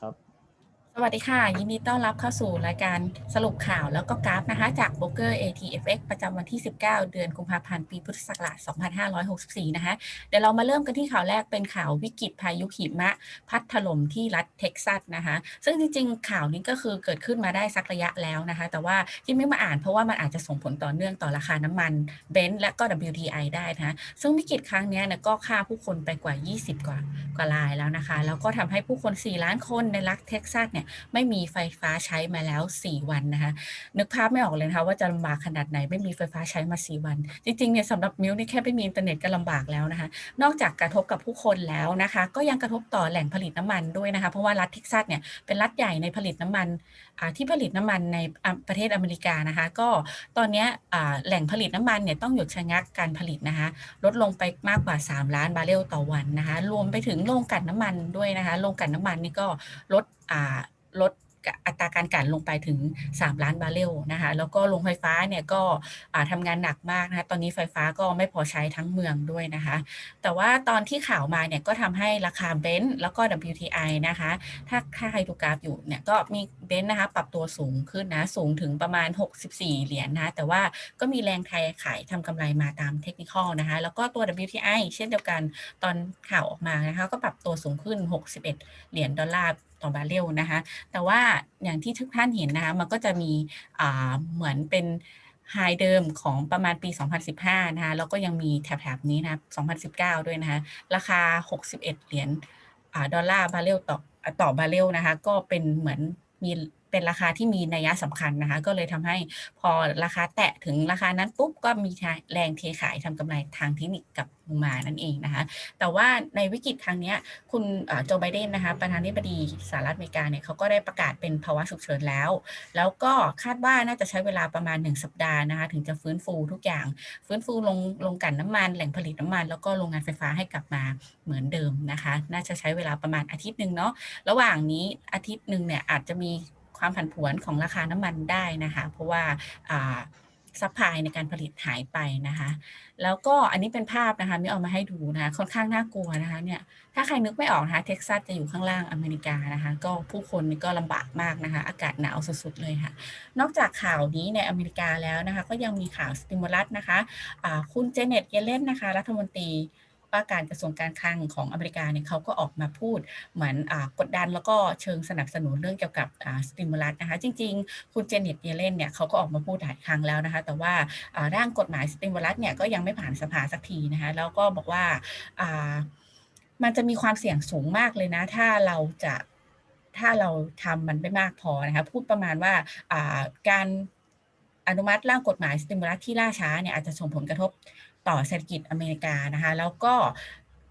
ครับ สวัสดีค่ะ ยินดีต้อนรับเข้าสู่รายการสรุปข่าวแล้วก็กราฟนะคะ จาก b r o เกอร์ ATFX ประจำวันที่ 19 เดือนกุมภาพันธ์ปีพุทธศักราช 2564 นะคะ เดี๋ยวเรามาเริ่มกันที่ข่าวแรกเป็นข่าววิกฤตพายุหิมะ พัดถล่มที่รัฐเท็กซัสนะคะ ซึ่งจริงๆ ข่าวนี้ก็คือเกิดขึ้นมาได้สักระยะแล้วนะคะ แต่ว่าที่ไม่มาอ่านเพราะว่ามันอาจจะส่งผลต่อเนื่องต่อราคาน้ำมันเบนซ์และก็ WTI ได้นะคะซึ่งวิกฤตครั้งนี้นะก็ฆ่าผู้คนไปกว่า 20 กว่ากว่ารายแล้วนะคะ แล้วก็ทำให้ผู้คน 4 ล้านคนในรัฐเท็กซัสเนี่ยไม่มีไฟฟ้าใช้มาแล้ว 4 วันนะคะ นึกภาพไม่ออกเลยนะคะว่าจะลำบากขนาดไหนไม่มีไฟฟ้าใช้มา 4 วัน จริงๆเนี่ยสำหรับมิวนี่แค่ไม่มีอินเทอร์เน็ตก็ลำบากแล้วนะคะ นอกจากกระทบกับผู้คนแล้วนะคะ ก็ยังกระทบต่อแหล่งผลิตน้ำมันด้วยนะคะ เพราะว่ารัฐเท็กซัสเนี่ยเป็นรัฐใหญ่ในผลิตน้ำมันที่ผลิตน้ำมันในประเทศอเมริกานะคะ ก็ตอนนี้แหล่งผลิตน้ำมันเนี่ยต้องหยุดชะงักการผลิตนะคะ ลดลงไปมากกว่า 3 ล้านบาร์เรลต่อวันนะคะ รวมไปถึงโรงกลั่นน้ำมันด้วยนะคะโรงกลั่นน้ำมันนี่ก็ลด ลดอัตราการกันลงไปถึง 3 ล้านบาร์เรลนะคะแล้วก็โรงไฟฟ้าเนี่ยก็อ่าทำงานหนักมากนะคะตอนนี้ไฟฟ้าก็ไม่พอใช้ทั้งเมืองด้วยนะคะ แต่ว่าตอนที่ข่าวมาเนี่ยก็ทำให้ราคาเบนซ์แล้วก็ WTI นะคะ ถ้าถ้าใครดูกราฟอยู่เนี่ยก็มีเบนซ์นะคะปรับตัวสูงขึ้นนะสูงถึงประมาณ 64 เหรียญนะะแต่ว่าก็มีแรงไทยขายทำกำไรมาตามเทคนิคอลนะคะแล้วก็ตัว WTI เช่นเดียวกันตอนข่าวออกมานะคะก็ปรับตัวสูงขึ้น 61 เหรียญดอลลาร์ ต่อบาร์เรลนะคะ แต่ว่าอย่างที่ทุกท่านเห็นนะคะ มันก็จะมีเหมือนเป็นไฮเดิมของประมาณปี 2015 นะคะ แล้วก็ยังมีแถบๆนี้นะ 2019 ด้วยนะคะ ราคา 61 เหรียญดอลลาร์บาร์เรลต่อต่อบาร์เรลนะคะ ก็เป็นเหมือนมี เป็นราคาที่มีนัยสำคัญนะคะ ก็เลยทำให้พอราคาแตะถึงราคานั้นปุ๊บก็มีแรงเทขายทำกำไรทางเทคนิคกลับลงมานั่นเองนะคะ แต่ว่าในวิกฤตครั้งนี้คุณโจไบเดนนะคะประธานาธิบดีสหรัฐอเมริกาเนี่ยเขาก็ได้ประกาศเป็นภาวะฉุกเฉินแล้ว แล้วก็คาดว่าน่าจะใช้เวลาประมาณ 1 สัปดาห์นะคะถึงจะฟื้นฟูทุกอย่าง ฟื้นฟูลงลงกลั่นน้ำมัน แหล่งผลิตน้ำมัน แล้วก็โรงงานไฟฟ้าให้กลับมาเหมือนเดิมนะคะ น่าจะใช้เวลาประมาณอาทิตย์หนึ่งเนาะระหว่างนี้อาทิตย์หนึ่งเนี่ยอาจจะมี ความผันผวนของราคาน้ำมันได้นะคะ เพราะว่าซัพพลายในการผลิตหายไปนะคะ แล้วก็อันนี้เป็นภาพนะคะมิเอามาให้ดูนะคะค่อนข้างน่ากลัวนะคะเนี่ยถ้าใครนึกไม่ออกนะคะเท็กซัสจะอยู่ข้างล่างอเมริกานะคะก็ผู้คนก็ลำบากมากนะคะอากาศหนาวสุดๆเลยค่ะ นอกจากข่าวนี้ในอเมริกาแล้วนะคะก็ยังมีข่าวสติมูลัสนะคะะคุณเจเน็ตเยเลนนะคะรัฐมนตรี ว่าการกระทรวงการคลังของอเมริกาเนี่ยเขาก็ออกมาพูดเหมือนอกดดันแล้วก็เชิงสนับสนุนเรื่องเกี่ยวกับสติมูลัสนะคะ จริง ๆ คุณเจเน็ตเยเลนเนี่ยเขาก็ออกมาพูดหลายครั้งแล้วนะคะ แต่ว่าร่างกฎหมายสติมูลัสเนี่ยก็ยังไม่ผ่านสภาสักทีนะคะแล้วก็บอกว่ามันจะมีความเสี่ยงสูงมากเลยนะ ถ้าเราจะถ้าเราทำมันไม่มากพอนะคะพูดประมาณว่าการอนุมัติร่างกฎหมายสติมูลัสที่ล่าช้าเนี่ยอาจจะส่งผลกระทบ ต่อเศรษฐกิจอเมริกานะคะ แล้วก็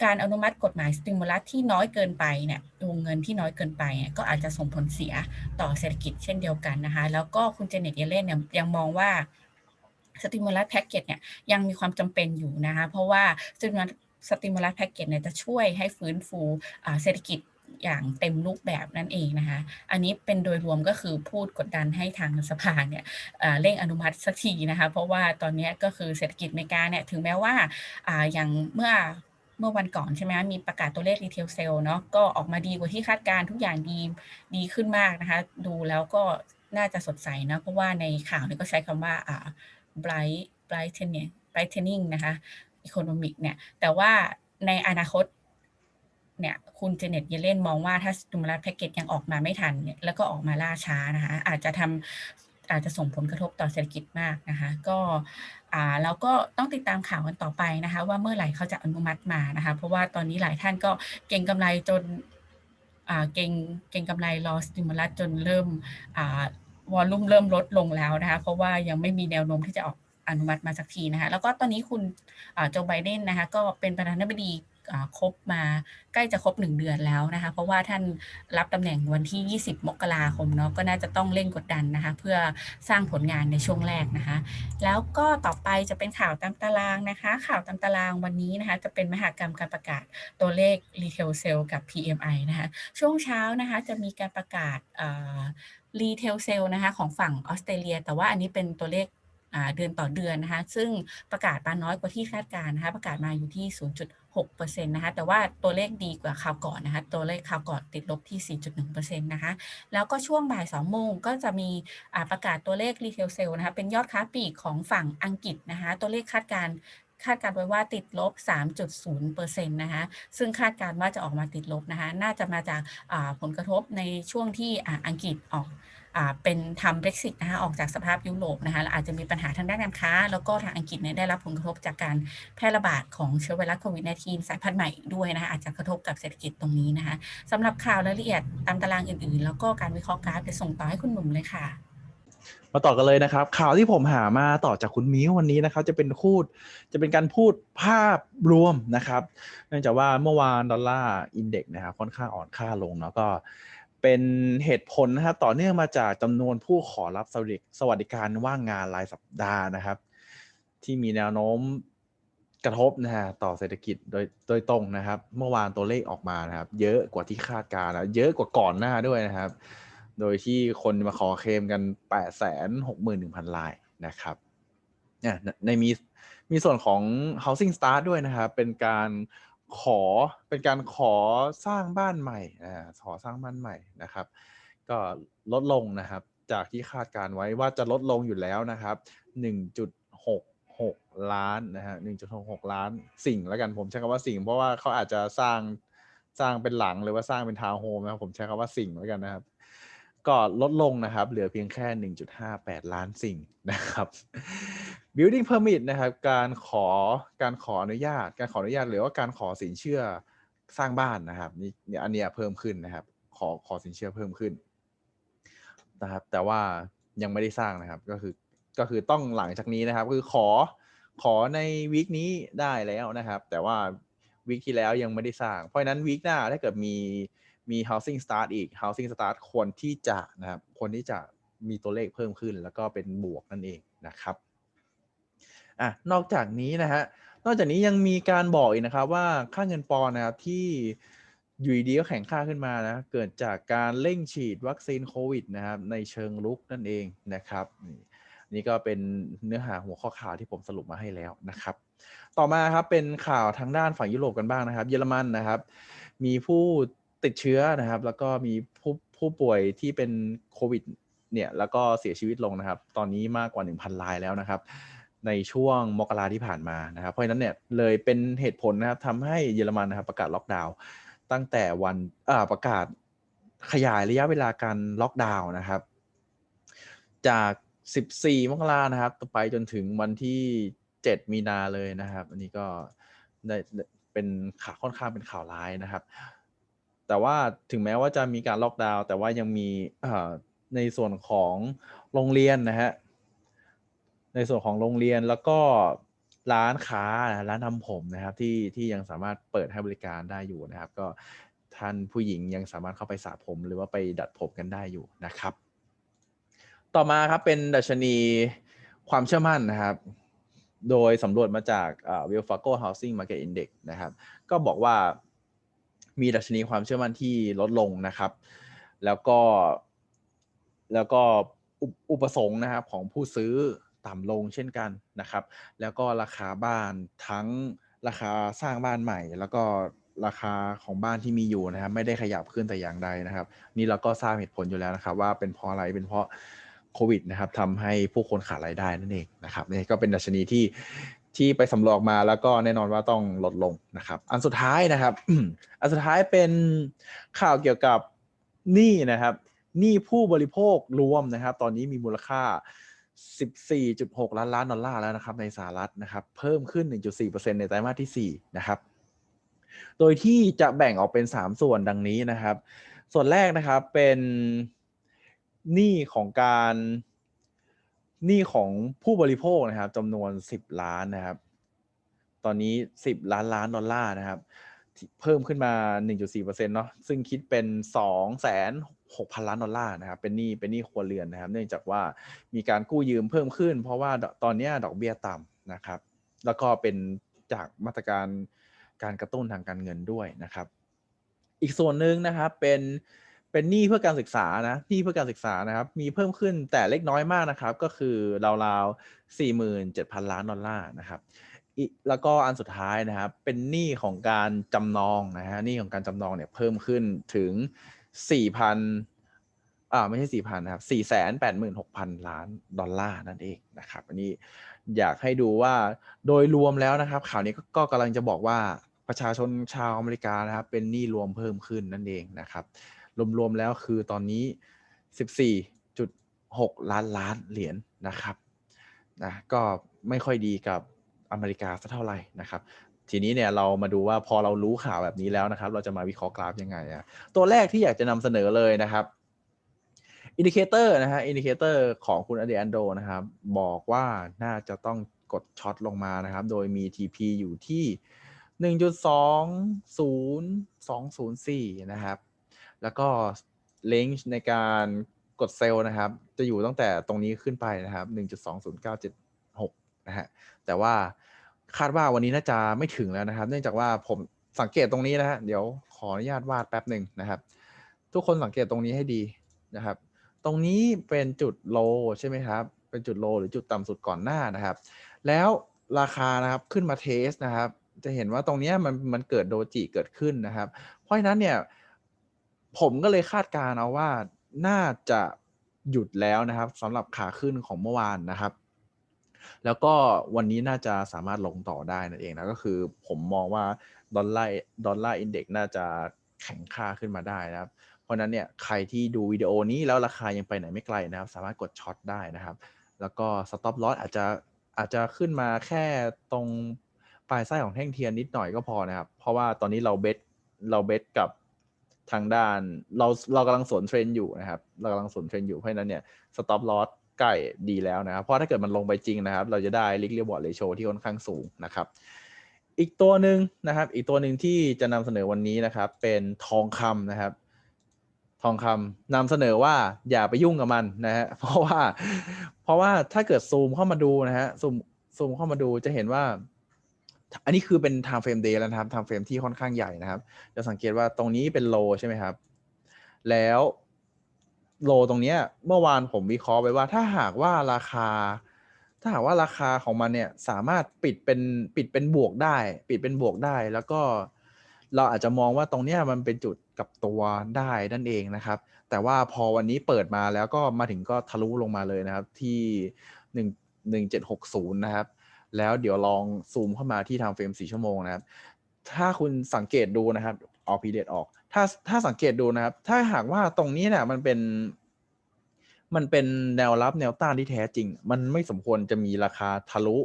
การอนุมัติกฎหมายสติมูลัสที่น้อยเกินไปเนี่ยวงเงินที่น้อยเกินไปเนี่ยก็อาจจะส่งผลเสียต่อเศรษฐกิจเช่นเดียวกันนะคะ แล้วก็คุณเจเน็ตเยเลนเนี่ยยังมองว่าสติมูลัสแพ็กเกจเนี่ยยังมีความจำเป็นอยู่นะคะ เพราะว่าสติมูลัสสติมูลัสแพ็กเกจเนี่ยจะช่วยให้ฟื้นฟูเศรษฐกิจ อย่างเต็มรูปแบบนั่นเองนะคะ อันนี้เป็นโดยรวมก็คือพูดกดดันให้ทางสภาเนี่ยเร่งอนุมัติสักทีนะคะ เพราะว่าตอนนี้ก็คือเศรษฐกิจอเมริกาเนี่ยถึงแม้ว่าอย่างเมื่อเมื่อวันก่อนใช่ไหมมีประกาศตัวเลขรีเทลเซลเนาะก็ออกมาดีกว่าที่คาดการทุกอย่างดีดีขึ้นมากนะคะ ดูแล้วก็น่าจะสดใสนะ เพราะว่าในข่าวนี้ก็ใช้คำว่าอ่า bright brightening brightening นะคะ economic เนี่ย แต่ว่าในอนาคต เนี่ยคุณเจเน็ตเยเลนมองว่าถ้าสติมูลัสแพ็กเกจยังออกมาไม่ทันเนี่ยแล้วก็ออกมาล่าช้านะคะอาจจะทำอาจจะส่งผลกระทบต่อเศรษฐกิจมากนะคะก็อ่าแล้วก็ต้องติดตามข่าวกันต่อไปนะคะ ว่าเมื่อไหร่เขาจะอนุมัติมานะคะ เพราะว่าตอนนี้หลายท่านก็เก่งกำไรจนอ่าเก่งเก่งกำไรรอสติมูลัสจนเริ่มอ่าวอลลุ่มเริ่มลดลงแล้วนะคะ เพราะว่ายังไม่มีแนวโน้มที่จะออกอนุมัติมาสักทีนะคะ แล้วก็ตอนนี้คุณโจไบเดนนะคะ ก็เป็นประธานาธิบดี ครบมาใกล้จะครบ 1 เดือนแล้วนะคะ เพราะว่าท่านรับตำแหน่งวันที่ 20 มกราคมเนาะก็น่าจะต้องเร่งกดดันนะคะ เพื่อสร้างผลงานในช่วงแรกนะคะ แล้วก็ต่อไปจะเป็นข่าวตามตารางนะคะ ข่าวตามตารางวันนี้นะคะ จะเป็นมหากรรมการประกาศตัวเลข Retail Sale กับ PMI นะคะ ช่วงเช้านะคะจะมีการประกาศรีเทลเซลนะคะของฝั่งออสเตรเลีย แต่ว่าอันนี้เป็นตัวเลข เดือนต่อเดือนนะคะ ซึ่งประกาศมาน้อยกว่าที่คาดการณ์นะคะ ประกาศมาอยู่ที่ 0.6%นะคะ แต่ว่าตัวเลขดีกว่าคราวก่อนนะคะ ตัวเลขคราวก่อนติดลบที่ 4.1%นะคะ แล้วก็ช่วงบ่าย2โมงก็จะมีประกาศตัวเลขรีเทลเซลนะคะ เป็นยอดค้าปลีกของฝั่งอังกฤษนะคะ ตัวเลขคาดการคาดการณ์ไว้ว่าติดลบ 3.0%นะคะ ซึ่งคาดการณ์ว่าจะออกมาติดลบนะคะ น่าจะมาจากผลกระทบในช่วงที่อังกฤษออก เป็นทำ Brexit นะคะออกจากสภาพยุโรปนะคะและอาจจะมีปัญหาทางด้านการค้า แล้วก็ทางอังกฤษเนี่ยได้รับผลกระทบจากการแพร่ระบาดของเชื้อไวรัสโควิด -19 สายพันธุ์ใหม่ด้วยนะคะอาจจะกระทบกับเศรษฐกิจตรงนี้นะคะสำหรับข่าวรายละเอียดตามตารางอื่นๆ แล้วก็การวิเคราะห์กราฟจะส่งต่อให้คุณหนุ่มเลยค่ะมาต่อกันเลยนะครับ ข่าวที่ผมหามาต่อจากคุณมิ้ววันนี้นะครับ จะเป็นพูดจะเป็นการพูดภาพรวมนะครับ เนื่องจากว่าเมื่อวานดอลลาร์อินเด็กซ์นะครับค่อนข้างอ่อนค่าลงเนาะก็ เป็นเหตุผลนะครับต่อเนื่องมาจากจำนวนผู้ขอรับสวัสดิสวัสดิการว่างงานรายสัปดาห์นะครับ ที่มีแนวโน้มกระทบนะฮะต่อเศรษฐกิจโดยโดยตรงนะครับ เมื่อวานตัวเลขออกมานะครับ เยอะกว่าที่คาดการณ์นะเยอะกว่าก่อนหน้าด้วยนะครับ โดยที่คนมาขอเคลมกัน 8 6 1 0 0 0ลายนะครับเนี่ยในมีมีส่วนของ housing start ด้วยนะครับ เป็นการ ขอเป็นการขอสร้างบ้านใหม่อ่าขอสร้างบ้านใหม่นะครับ ก็ลดลงนะครับ จากที่คาดการไว้ว่าจะลดลงอยู่แล้วนะครับ 1.66 ล้านนะฮะ1.66 ล้านสิ่งแล้วกันผมใช้คำว่าสิ่ง เพราะว่าเขาอาจจะสร้างสร้างเป็นหลังหรือว่าสร้างเป็นทาวน์โฮมนะครับผมใช้คำว่าสิ่งแล้วกันนะครับ ก็ลดลงนะครับ เหลือเพียงแค่ 1.58 ล้านสิ่งนะครับ building permit นะครับ การขอการขออนุญาต การขออนุญาตหรือว่าการขอสินเชื่อสร้างบ้านนะครับนี่เนี่ยอันเนี้ยเพิ่มขึ้นนะครับ ขอขอสินเชื่อเพิ่มขึ้นนะครับ แต่ว่ายังไม่ได้สร้างนะครับ ก็คือก็คือต้องหลังจากนี้นะครับ คือขอขอในวีคนี้ได้แล้วนะครับ แต่ว่าวีคที่แล้วยังไม่ได้สร้าง เพราะฉะนั้นวีคหน้าถ้าเกิดมีมี housing start อีก housing start ควรที่จะนะครับควรที่จะมีตัวเลขเพิ่มขึ้น แล้วก็เป็นบวกนั่นเองนะครับ อะนอกจากนี้นะฮะนอกจากนี้ยังมีการบอกอีกนะครับว่าค่าเงินปอนด์นะครับที่อยู่ดีก็แข็งค่าขึ้นมานะเกิดจากการเร่งฉีดวัคซีนโควิดนะครับในเชิงลุกนั่นเองนะครับนี่นี่ก็เป็นเนื้อหาหัวข้อข่าวที่ผมสรุปมาให้แล้วนะครับ ต่อมาครับเป็นข่าวทางด้านฝั่งยุโรปกันบ้างนะครับ เยอรมันนะครับ มีผู้ติดเชื้อนะครับ แล้วก็มีผู้ผู้ป่วยที่เป็นโควิดเนี่ยแล้วก็เสียชีวิตลงนะครับ ตอนนี้มากกว่า 1,000รายแล้วนะครับ ในช่วงมกราที่ผ่านมานะครับ เพราะฉะนั้นเนี่ยเลยเป็นเหตุผลนะครับทำให้เยอรมันนะครับประกาศล็อกดาวน์ตั้งแต่วันประกาศขยายระยะเวลาการล็อกดาวน์นะครับ จาก 14 มกรานะครับต่อไปจนถึงวันที่ 7 มีนาเลยนะครับ อันนี้ก็ได้เป็นข่าวค่อนข้างเป็นข่าวร้ายนะครับ แต่ว่าถึงแม้ว่าจะมีการล็อกดาวน์แต่ว่ายังมีในส่วนของโรงเรียนนะฮะ ในส่วนของโรงเรียนแล้วก็ร้านค้าร้านทำผมนะครับที่ที่ยังสามารถเปิดให้บริการได้อยู่นะครับ ก็ท่านผู้หญิงยังสามารถเข้าไปสระผมหรือว่าไปดัดผมกันได้อยู่นะครับ ต่อมาครับเป็นดัชนีความเชื่อมั่นนะครับ โดยสำรวจมาจาก Wells Fargo Housing Market Index นะครับ ก็บอกว่ามีดัชนีความเชื่อมั่นที่ลดลงนะครับ แล้วก็แล้วก็อุปสงค์นะครับของผู้ซื้อ ต่ำลงเช่นกันนะครับ แล้วก็ราคาบ้านทั้งราคาสร้างบ้านใหม่ แล้วก็ราคาของบ้านที่มีอยู่นะครับ ไม่ได้ขยับขึ้นแต่อย่างใดนะครับ นี่เราก็ทราบเหตุผลอยู่แล้วนะครับ ว่าเป็นเพราะอะไรเป็นเพราะโควิดนะครับทำให้ผู้คนขาดรายได้นั่นเองนะครับนี่ก็เป็นดัชนีที่ที่ไปสำรวจมาแล้วก็แน่นอนว่าต้องลดลงนะครับ อันสุดท้ายนะครับ อันสุดท้ายเป็นข่าวเกี่ยวกับหนี้นะครับหนี้ผู้บริโภครวมนะครับ ตอนนี้มีมูลค่า 14.6 ล้านล้านดอลลาร์แล้วนะครับในสหรัฐนะครับ เพิ่มขึ้น 1.4%ในไตรมาสที่ 4 นะครับ โดยที่จะแบ่งออกเป็น 3 ส่วนดังนี้นะครับ ส่วนแรกนะครับเป็นหนี้ของการหนี้ของผู้บริโภคนะครับจำนวน 10 ล้านนะครับ ตอนนี้ 10 ล้านล้านดอลลาร์นะครับ เพิ่มขึ้นมา 1.4%เนาะซึ่งคิดเป็น2แสน 6,000 ล้านดอลลาร์นะครับเป็นหนี้เป็นหนี้ครัวเรือนนะครับ เนื่องจากว่ามีการกู้ยืมเพิ่มขึ้น เพราะว่าตอนนี้ดอกเบี้ยต่ำนะครับ แล้วก็เป็นจากมาตรการการกระตุ้นทางการเงินด้วยนะครับ อีกส่วนหนึ่งนะครับเป็นเป็นหนี้เพื่อการศึกษานะหนี้เพื่อการศึกษานะครับ มีเพิ่มขึ้นแต่เล็กน้อยมากนะครับ ก็คือราวๆสี่หมื่นเจ็ดพันล้านดอลลาร์นะครับแล้วก็อันสุดท้ายนะครับเป็นหนี้ของการจำนองนะฮะหนี้ของการจำนองเนี่ยเพิ่มขึ้นถึง สี่พันอ่าไม่ใช่สี่พันนะครับสี่แสนแปดหมื่นหกพันล้านดอลลาร์นั่นเองนะครับ อันนี้อยากให้ดูว่าโดยรวมแล้วนะครับ ข่าวนี้ก็กำลังจะบอกว่าประชาชนชาวอเมริกานะครับ เป็นหนี้รวมเพิ่มขึ้นนั่นเองนะครับ รวมๆแล้วคือตอนนี้ 14.6 ล้านล้านเหรียญนะครับนะก็ไม่ค่อยดีกับอเมริกาสักเท่าไหร่นะครับ ทีนี้เนี่ยเรามาดูว่าพอเรารู้ข่าวแบบนี้แล้วนะครับ เราจะมาวิเคราะห์กราฟยังไงอะตัวแรกที่อยากจะนำเสนอเลยนะครับอินดิเคเตอร์นะฮะอินดิเคเตอร์ของคุณอเดนโดนะครับ บอกว่าน่าจะต้องกดช็อตลงมานะครับ โดยมี TP อยู่ที่ 1.20204 นะครับ แล้วก็เลนจ์ในการกดเซลล์นะครับ จะอยู่ตั้งแต่ตรงนี้ขึ้นไปนะครับ 1.20976 นะฮะแต่ว่า คาดว่าวันนี้น่าจะไม่ถึงแล้วนะครับ เนื่องจากว่าผมสังเกตตรงนี้นะฮะเดี๋ยวขออนุญาตวาดแป๊บหนึ่งนะครับ ทุกคนสังเกตตรงนี้ให้ดีนะครับ ตรงนี้เป็นจุดโลใช่ไหมครับ เป็นจุดโลหรือจุดต่ำสุดก่อนหน้านะครับ แล้วราคานะครับขึ้นมาเทสนะครับ จะเห็นว่าตรงนี้มันมันเกิดโดจิเกิดขึ้นนะครับ เพราะฉะนั้นเนี่ยผมก็เลยคาดการณ์เอาว่าน่าจะหยุดแล้วนะครับสำหรับขาขึ้นของเมื่อวานนะครับ แล้วก็วันนี้น่าจะสามารถลงต่อได้นั่นเองนะก็คือผมมองว่าดอลลาร์ดอลลาร์อินเด็กน่าจะแข็งค่าขึ้นมาได้นะครับ เพราะนั้นเนี่ยใครที่ดูวิดีโอนี้แล้วราคายังไปไหนไม่ไกลนะครับ สามารถกดช็อตได้นะครับ แล้วก็สต็อปลอสอาจจะอาจจะขึ้นมาแค่ตรงปลายไส้ของแท่งเทียนนิดหน่อยก็พอนะครับ เพราะว่าตอนนี้เราเบสเราเบสกับทางด้านเราเรากำลังสวนเทรนอยู่นะครับ เรากำลังสวนเทรนอยู่เพราะฉะนั้นเนี่ยสต็อปลอส ใกล้ดีแล้วนะครับ เพราะถ้าเกิดมันลงไปจริงนะครับ เราจะได้ลิกเรียบอร์ดเลโชที่ค่อนข้างสูงนะครับ อีกตัวหนึ่งนะครับ อีกตัวหนึ่งที่จะนำเสนอวันนี้นะครับ เป็นทองคำนะครับ ทองคำนำเสนอว่าอย่าไปยุ่งกับมันนะฮะเพราะว่า เพราะว่าถ้าเกิดซูมเข้ามาดูนะฮะซูมซูมเข้ามาดูจะเห็นว่า อันนี้คือเป็น time frame day แล้วนะครับ time frame ที่ค่อนข้างใหญ่นะครับ จะสังเกตว่าตรงนี้เป็นโลใช่ไหมครับ แล้ว โลตรงเนี้ย เมื่อวานผมวิเคราะห์ไว้ว่า ถ้าหากว่าราคา ถ้าหากว่าราคาของมันเนี่ย สามารถปิดเป็นปิดเป็นบวกได้ ปิดเป็นบวกได้ แล้วก็เราอาจจะมองว่าตรงเนี้ยมันเป็นจุดกลับตัวได้นั่นเองนะครับ แต่ว่าพอวันนี้เปิดมาแล้วก็มาถึงก็ทะลุลงมาเลยนะครับ ที่หนึ่งหนึ่งเจ็ดหกศูนย์นะครับ แล้วเดี๋ยวลองซูมเข้ามาที่ทางเฟรม4ชั่วโมงนะครับ ถ้าคุณสังเกตดูนะครับ เอาพีเดตออก ถ้าถ้าสังเกตดูนะครับ ถ้าหากว่าตรงนี้เนี่ยมันเป็น มันเป็นแนวรับแนวต้านที่แท้จริง มันไม่สมควรจะมีราคาทะลุ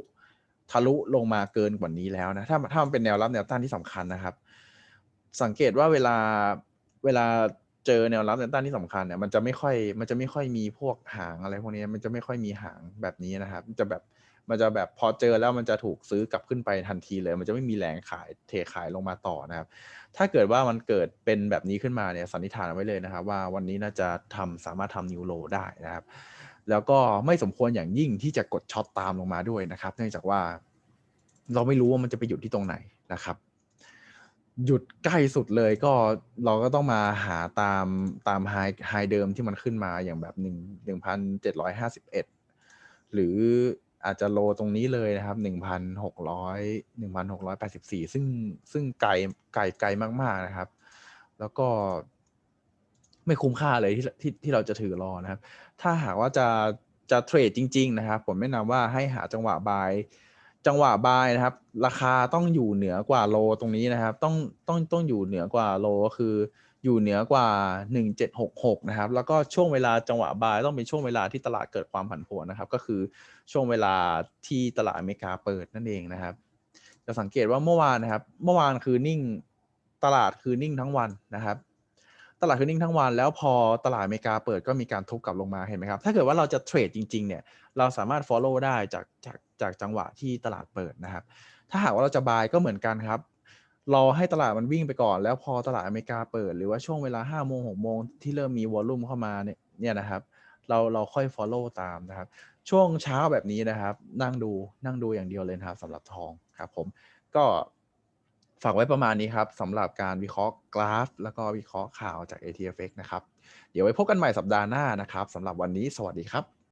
ทะลุลงมาเกินกว่านี้แล้วนะถ้าถ้ามันเป็นแนวรับแนวต้านที่สำคัญนะครับ สังเกตว่าเวลาเวลาเจอแนวรับแนวต้านที่สำคัญเนี่ยมันจะไม่ค่อยมันจะไม่ค่อยมีพวกหางอะไรพวกนี้มันจะไม่ค่อยมีหางแบบนี้นะครับ จะแบบ มันจะแบบพอเจอแล้วมันจะถูกซื้อกลับขึ้นไปทันทีเลย มันจะไม่มีแรงขายเทขายลงมาต่อนะครับ ถ้าเกิดว่ามันเกิดเป็นแบบนี้ขึ้นมาเนี่ยสันนิษฐานไว้เลยนะครับ ว่าวันนี้น่าจะทำสามารถทำนิวโลได้นะครับ แล้วก็ไม่สมควรอย่างยิ่งที่จะกดช็อตตามลงมาด้วยนะครับ เนื่องจากว่าเราไม่รู้ว่ามันจะไปหยุดที่ตรงไหนนะครับหยุดใกล้สุดเลยก็เราก็ต้องมาหาตามตามไฮไฮเดิมที่มันขึ้นมาอย่างแบบหนึ่งหนึ่งพันเจ็ดร้อยห้าสิบเอ็ดหรือ อาจจะโลตรงนี้เลยนะครับหนึ่งพันหกร้อยหนึ่งพันหกร้อยแปดสิบสี่ซึ่งซึ่งไกลไกลไกลมาก ๆนะครับ แล้วก็ไม่คุ้มค่าเลยที่ที่ที่เราจะถือรอนะครับ ถ้าหากว่าจะจะเทรดจริง ๆ นะครับ ผมแนะนำว่าให้หาจังหวะบาย จังหวะบายนะครับ ราคาต้องอยู่เหนือกว่าโลตรงนี้นะครับ ต้องต้องต้องอยู่เหนือกว่าโลก็คือ อยู่เหนือกว่า 1766 นะครับ แล้วก็ช่วงเวลาจังหวะบายต้องเป็นช่วงเวลาที่ตลาดเกิดความผันผวนนะครับ ก็คือช่วงเวลาที่ตลาดอเมริกาเปิดนั่นเองนะครับ จะสังเกตว่าเมื่อวานนะครับ เมื่อวานคือนิ่งตลาดคือนิ่งทั้งวันนะครับ ตลาดคือนิ่งทั้งวันแล้วพอตลาดอเมริกาเปิดก็มีการทุบกลับลงมาเห็นไหมครับ ถ้าเกิดว่าเราจะเทรดจริงๆเนี่ย เราสามารถ follow ได้จากจากจากจังหวะที่ตลาดเปิดนะครับ ถ้าหากว่าเราจะบายก็เหมือนกันครับ รอให้ตลาดมันวิ่งไปก่อน แล้วพอตลาดอเมริกาเปิด หรือว่าช่วงเวลา5โมง6โมงที่เริ่มมีวอลลุ่มเข้ามาเนี่ยเนี่ยนะครับ เราเราค่อย follow ตามนะครับ ช่วงเช้าแบบนี้นะครับ นั่งดูนั่งดูอย่างเดียวเลยนะครับสำหรับทองครับผมก็ฝากไว้ประมาณนี้ครับสำหรับการวิเคราะห์กราฟ แล้วก็วิเคราะห์ข่าวจาก ATFX นะครับ เดี๋ยวไว้พบกันใหม่สัปดาห์หน้านะครับสำหรับวันนี้สวัสดีครับ